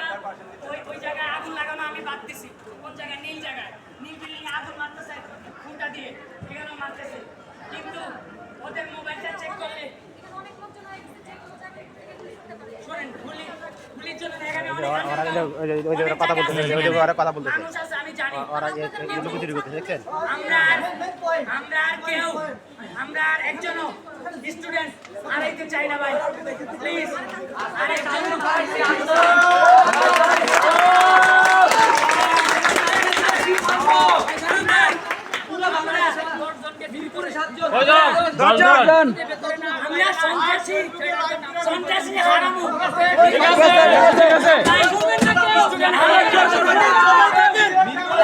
এটা ওই ওই জায়গায় আগুন লাগানো আমি বাদ দিছি। কোন জায়গায়? নীল জায়গায়। নীল বিল্ডিং আগুন মারতেছে ফুটা দিয়ে। এখানেও মারতেছে। কিন্তু ওদের মোবাইলটা চেক করলে কথা বলতেছে ওরা কথা বলতেছে। ওরা এগুলো চুরি করতেছে দেখছেন? আমরা আর আমরা আর কেউ আমরা আর একজনও স্টুডেন্ট হারাইতে চাই না ভাই। প্লিজ আর একজন আমরা সন্ত্রাসী সন্ত্রাসী হারামু স্টুডেন্ট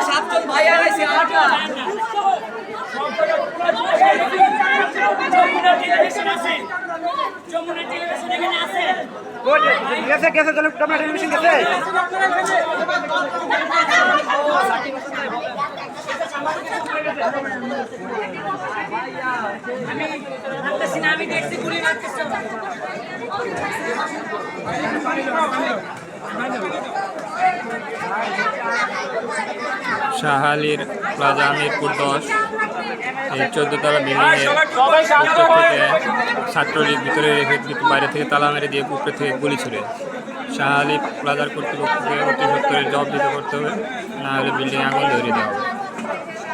সাতজন ভাই আনাইছে আটটা। গেছে গেছে তোমরা টেলিভিশন গেছে? আমি দেখছি গুলি মারতেছে শাহালির প্লাজা মিরপুর দশ। এই চোদ্দতলা বিল্ডিংয়ের থেকে ছাত্রলীগ ভিতরে রেখে বাইরে থেকে তালা মেরে দিয়ে উপরে থেকে গুলি ছুড়ে। শাহালি প্লাজার কর্তৃপক্ষকে অতি সত্তরের জবাব দিতে করতে হবে না হলে বিল্ডিং আগুন ধরিয়ে দেওয়া হবে।